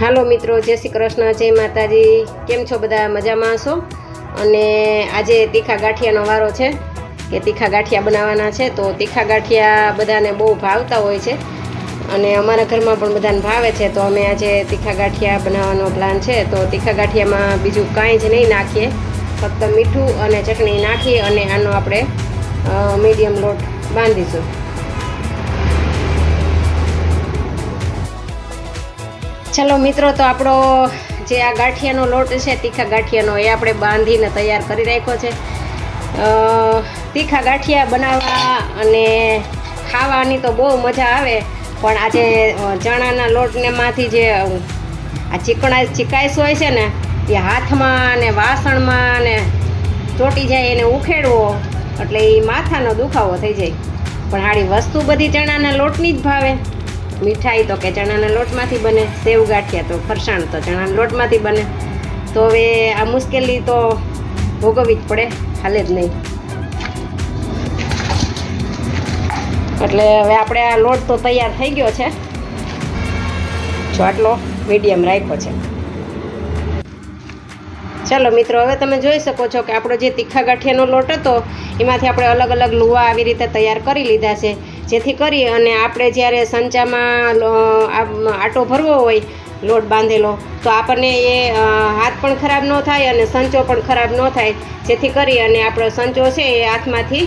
હાલો મિત્રો, જય શ્રી કૃષ્ણ, જય માતાજી. કેમ છો બધા? મજામાં છો અને આજે તીખા ગાંઠિયાનો વારો છે, કે તીખા ગાંઠિયા બનાવવાના છે, તો તીખા ગાંઠિયા બધાને બહુ ભાવતા હોય છે. અને અમારા ઘરમાં પણ બધાને ભાવે છે, તો અમે આજે તીખા ગાંઠિયા બનાવવાનો પ્લાન છે. તો તીખા ગાંઠિયામાં બીજું કાંઈ જ નહીં નાખીએ. ફક્ત મીઠું અને ચટણી નાખી અને આનો આપણે મીડિયમ લોટ બાંધીશું. ચલો મિત્રો, તો આપણો જે આ ગાંઠિયાનો લોટ છે, તીખા ગાંઠિયાનો, એ આપણે બાંધીને તૈયાર કરી રાખ્યો છે. તીખા ગાંઠિયા બનાવવા અને ખાવાની તો બહુ મજા આવે, પણ આજે ચણાના લોટને માંથી જે આ ચીકણા ચીકાઈશ હોય છે ને, એ હાથમાં ને વાસણમાં ને ચોટી જાય એને ઉખેડવો, એટલે એ માથાનો દુખાવો થઈ જાય. પણ હારી વસ્તુ બધી ચણાના લોટની જ ભાવે. મીઠાઈ તો કે ચણાના લોટમાંથી બને, સેવ ગાંઠિયા તો ફરસાણ તો ચણાના લોટમાંથી બને. તો હવે આ મુશ્કેલી તો ભોગવવી જ પડે, હાલે જ નહીં. એટલે હવે આપણે આ લોટ તો તૈયાર થઈ ગયો છે. જો આટલો મીડિયમ રાખ્યો છે. ચાલો મિત્રો, હવે તમે જોઈ શકો છો કે આપણો જે તીખા ગાંઠિયાનો લોટ હતો, એમાંથી આપણે અલગ અલગ લુવા આવી રીતે તૈયાર કરી લીધા છે. જેથી કરી અને આપણે જ્યારે સંચામાં આટો ભરવો હોય, લોટ બાંધેલો, તો આપણને એ હાથ પણ ખરાબ ન થાય અને સંચો પણ ખરાબ ન થાય. જેથી કરી અને આપણો સંચો છે એ હાથમાંથી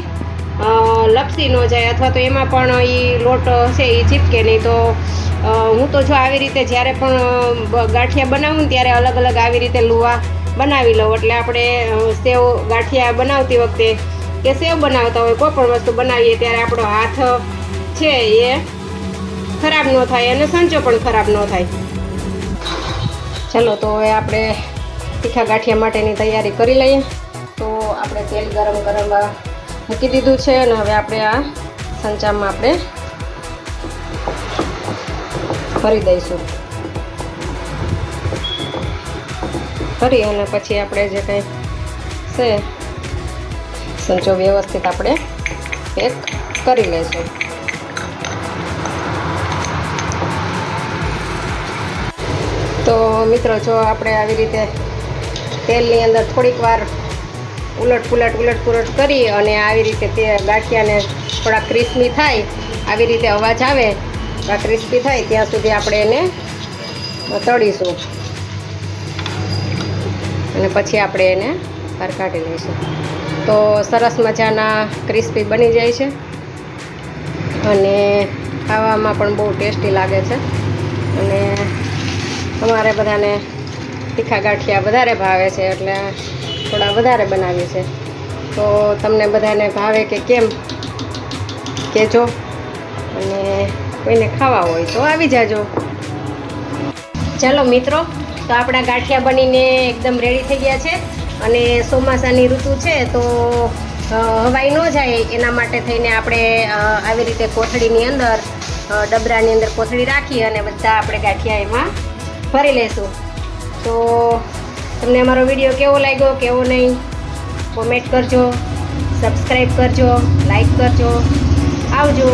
લપસી ન જાય અથવા તો એમાં પણ એ લોટ છે એ ચીપકે નહીં. તો હું તો જો આવી રીતે જ્યારે પણ ગાંઠિયા બનાવું ત્યારે અલગ અલગ આવી રીતે લુવા બનાવી લઉં. એટલે આપણે સેવ ગાંઠિયા બનાવતી વખતે કે સેવ બનાવતા હોય, કોઈ પણ વસ્તુ બનાવીએ ત્યારે આપણો હાથ છે એ ખરાબ ન થાય અને સંચો પણ ખરાબ ન થાય. ચલો, તો હવે આપણે તીખા ગાંઠિયા માટેની તૈયારી કરી લઈએ. તો આપણે તેલ ગરમ કરવા મૂકી દીધું છે અને હવે આપણે આ સંચામાં આપણે ભરી દઈશું. ભરી અને પછી આપણે જે કંઈ છે સંચો વ્યવસ્થિત આપણે પેક કરી લઈશું. તો મિત્રો, જો આપણે આવી રીતે તેલની અંદર થોડીક વાર ઉલટ પુલટ ઉલટ પુલટ કરી અને આવી રીતે તે ગાંઠિયાને થોડા ક્રિસ્પી થાય, આવી રીતે અવાજ આવે ક્રિસ્પી થાય, ત્યાં સુધી આપણે એને તળીશું. અને પછી આપણે એને બહાર કાઢી લઈશું. તો સરસ મજાના ક્રિસ્પી બની જાય છે. અને ખાવામાં પણ બહુ ટેસ્ટી લાગે છે. અને અમારે બધાને તીખા ગાંઠિયા વધારે ભાવે છે એટલે થોડા વધારે બનાવીએ છે. તો તમને બધાને ભાવે કે કેમ કહેજો. અને કોઈને ખાવા હોય તો આવી જાજો. ચાલો મિત્રો તો આપણા ગાંઠિયા બનીને એકદમ રેડી થઈ ગયા છે. અને ચોમાસાની ઋતુ છે તો હવાઈ ન જાય એના માટે થઈને આપણે આવી રીતે કોથળીની અંદર ડબરાની અંદર કોથળી રાખી અને બધા આપણે ગાંઠિયા એમાં ભરી લેશું. તો, તમને અમારો વીડિયો કેવો લાગ્યો, કેવો નહીં? કોમેન્ટ કરજો સબસ્ક્રાઈબ કરજો, લાઈક કરજો. આવજો.